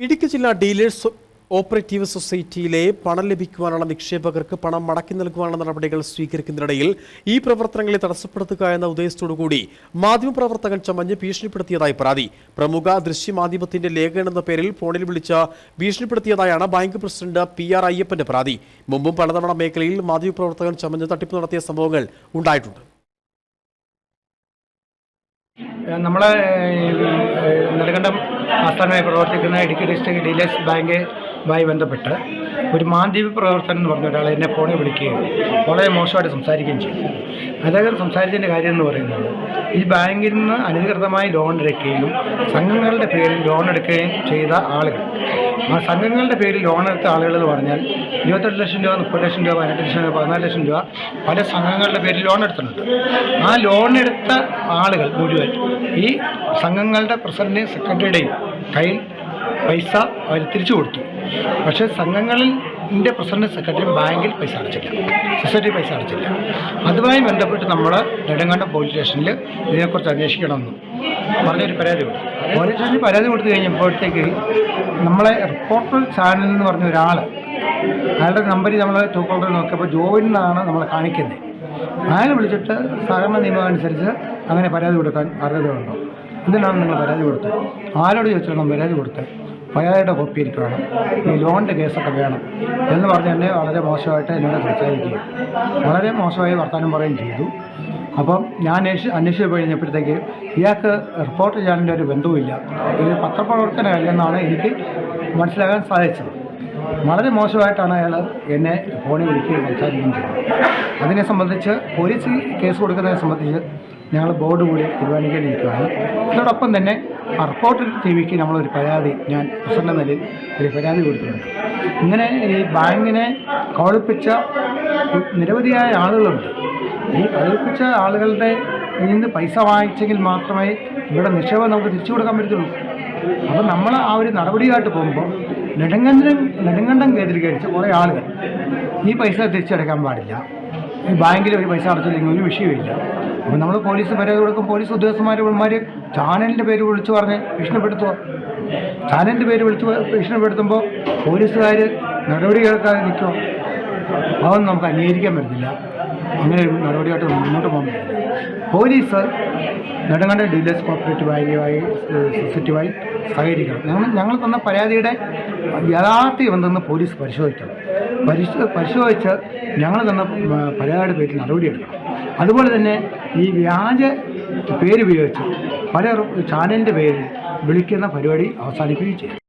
ഇടുക്കി ജില്ലാ dealers operative സൊസൈറ്റിയിലെ പണം ലഭിക്കുവാനുള്ള നിക്ഷേപകർക്ക് പണം മടക്കി നൽകുവാനുള്ള നടപടികൾ സ്വീകരിക്കുന്നതിനിടയിൽ ഈ പ്രവർത്തനങ്ങളെ തടസ്സപ്പെടുത്തുക എന്ന ഉദ്ദേശത്തോടുകൂടി മാധ്യമപ്രവർത്തകൻ ചമഞ്ഞ് ഭീഷണിപ്പെടുത്തിയതായി പരാതി. പ്രമുഖ ദൃശ്യമാധ്യമത്തിന്റെ ലേഖകൻ എന്ന പേരിൽ ഫോണിൽ വിളിച്ച് ഭീഷണിപ്പെടുത്തിയതായാണ് ബാങ്ക് പ്രസിഡന്റ് പി ആർ അയ്യപ്പന്റെ പരാതി. മുമ്പും പലതവണ മേഖലയിൽ മാധ്യമപ്രവർത്തകൻ ചമഞ്ഞ് തട്ടിപ്പ് നടത്തിയ സംഭവങ്ങൾ ഉണ്ടായിട്ടുണ്ട്. നമ്മളെ നെടുങ്കണ്ടം ആസ്ഥാനമായി പ്രവർത്തിക്കുന്ന ഇടുക്കി ഡിസ്ട്രിക്ട് ഡീലേഴ്സ് ബാങ്കുമായി ബന്ധപ്പെട്ട് ഒരു മാധ്യമ പ്രവർത്തനം എന്ന് പറഞ്ഞ ഒരാൾ എന്നെ ഫോണിൽ വിളിക്കുകയും വളരെ മോശമായിട്ട് സംസാരിക്കുകയും ചെയ്യും അദ്ദേഹം സംസാരിച്ചതിന്റെ കാര്യം എന്ന് പറയുന്നത് ഈ ബാങ്കിൽ നിന്ന് അനധികൃതമായി ലോൺ എടുക്കുകയും സംഘങ്ങളുടെ പേരിൽ ലോൺ എടുക്കുകയും ചെയ്ത ആളുകൾ. ആ സംഘങ്ങളുടെ പേരിൽ ലോൺ എടുത്ത ആളുകൾ എന്ന് പറഞ്ഞാൽ ഇരുപത്തെട്ട് ലക്ഷം രൂപ മുപ്പത് ലക്ഷം രൂപ പതിനെട്ട് ലക്ഷം രൂപ പതിനാല് ലക്ഷം രൂപ പല സംഘങ്ങളുടെ പേരിൽ ലോൺ എടുത്തിട്ടുണ്ട്. ആ ലോൺ എടുത്ത ആളുകൾ മുഴുവൻ ഈ സംഘങ്ങളുടെ പ്രസിഡന്റിന്റെയും സെക്രട്ടറിയുടെയും കയ്യിൽ പൈസ അവർ തിരിച്ചു കൊടുത്തു. പക്ഷേ സംഘങ്ങളിൽ ഇന്ത്യ പ്രസിഡന്റ് സെക്രട്ടറി ബാങ്കിൽ പൈസ അടച്ചില്ല. സൊസൈറ്റി പൈസ അടച്ചില്ല. അതുമായി ബന്ധപ്പെട്ട് നമ്മൾ നെടുങ്കണ്ടം പോലീസ് സ്റ്റേഷനിൽ ഇതിനെക്കുറിച്ച് അന്വേഷിക്കണമെന്നും പറഞ്ഞൊരു പരാതി കൊടുത്തു. പോലീസ് സ്റ്റേഷനിൽ പരാതി കൊടുത്തു കഴിഞ്ഞപ്പോഴത്തേക്ക് നമ്മളെ റിപ്പോർട്ടർ ചാനൽ എന്ന് പറഞ്ഞ ഒരാൾ അയാളുടെ നമ്പർ നമ്മൾ ടൂക്കോളറിൽ കോളറിൽ നോക്കിയപ്പോൾ ജോയിൻ എന്നാണ് നമ്മൾ കാണിക്കുന്നത്. അയാൾ വിളിച്ചിട്ട് സഹകരണ നിയമം അനുസരിച്ച് അങ്ങനെ പരാതി കൊടുക്കാൻ അർഹതയുണ്ടോ? എന്തിനാണ് നിങ്ങൾ പരാതി കൊടുത്തത്. ആരോട് ചോദിച്ചാണ് പരാതി കൊടുത്തത് പരാതിയുടെ കോപ്പി എനിക്ക് വേണം. ഈ ലോണിന്റെ കേസൊക്കെ വേണം എന്ന് പറഞ്ഞ് എന്നെ വളരെ മോശമായിട്ട് എന്നോട് സംസാരിക്കുകയും വളരെ മോശമായി വർത്തമാനം പറയുകയും ചെയ്തു. അപ്പം ഞാൻ അന്വേഷിച്ച് അന്വേഷിച്ച് കഴിഞ്ഞപ്പോഴത്തേക്ക് ഇയാൾക്ക് റിപ്പോർട്ട് ചെയ്യാനുള്ള ഒരു ബന്ധവുമില്ല. ഇത് പത്രപ്രവർത്തനമല്ലെന്നാണ് എനിക്ക് മനസ്സിലാക്കാൻ സാധിച്ചത്. വളരെ മോശമായിട്ടാണ് അയാൾ എന്നെ ഫോണിൽ വിളിക്കുകയും സംസാരിക്കുകയും ചെയ്തത്. അതിനെ സംബന്ധിച്ച് പോലീസ് കേസ് കൊടുക്കുന്നതിനെ സംബന്ധിച്ച് ഞങ്ങൾ ബോർഡ് കൂടി തീരുമാനിക്കേണ്ടിയിരിക്കുകയാണ് അതോടൊപ്പം തന്നെ റിപ്പോർട്ടർ ടി വിക്ക് നമ്മളൊരു പരാതി ഞാൻ പ്രസിഡന്റ് നിലയിൽ ഒരു പരാതി കൊടുത്തിട്ടുണ്ട്. ഇങ്ങനെ ഈ ബാങ്കിനെ കൗളിപ്പിച്ച നിരവധിയായ ആളുകളുണ്ട്. ഈ കൗളിപ്പിച്ച ആളുകളുടെ നിന്ന് പൈസ വാങ്ങിച്ചെങ്കിൽ മാത്രമേ ഇവിടെ നിക്ഷേപം നമുക്ക് തിരിച്ചു കൊടുക്കാൻ പറ്റത്തുള്ളൂ. അപ്പോൾ നമ്മൾ ആ ഒരു നടപടിയായിട്ട് പോകുമ്പോൾ നെടുങ്കണ്ടം നെടുങ്കണ്ടം കേന്ദ്രീകരിച്ച് കുറേ ആളുകൾ ഈ പൈസ തിരിച്ചടക്കാൻ പാടില്ല. ബാങ്കിൽ ഒരു പൈസ അടച്ചില്ലെങ്കിൽ ഒരു വിഷയമില്ല അപ്പം നമ്മൾ പോലീസ് പരാതി കൊടുക്കും. പോലീസ് ഉദ്യോഗസ്ഥന്മാർ ചാനലിന്റെ പേര് വിളിച്ചു പറഞ്ഞ് ഭീഷണിപ്പെടുത്തുക. ചാനലിന്റെ പേര് വിളിച്ച് ഭീഷണിപ്പെടുത്തുമ്പോൾ പോലീസുകാർ നടപടി കേൾക്കാതെ നിൽക്കും അതൊന്നും നമുക്ക് അംഗീകരിക്കാൻ പറ്റത്തില്ല. അങ്ങനെ ഒരു നടപടിയായിട്ട് മുന്നോട്ട് പോകാൻ പറ്റില്ല. പോലീസ് നെടുങ്കണ്ട ഡീലേഴ്സ് കോപ്പറേറ്റീവ് ആയിരിക്കുമായി സൊസൈറ്റിയുമായി സഹകരിക്കണം. ഞങ്ങൾ ഞങ്ങൾ തന്ന പരാതിയുടെ യഥാർത്ഥം എന്തെന്ന് പോലീസ് പരിശോധിക്കണം. പരിശോ പരിശോധിച്ച് ഞങ്ങൾ തന്ന പരാതിയുടെ പേരിൽ നടപടിയെടുക്കണം അതുപോലെ തന്നെ ഈ വ്യാജ പേരുപയോഗിച്ച് പല ചാനലിന്റെ പേരിൽ വിളിക്കുന്ന പരിപാടി അവസാനിപ്പിക്കുകയും ചെയ്യും.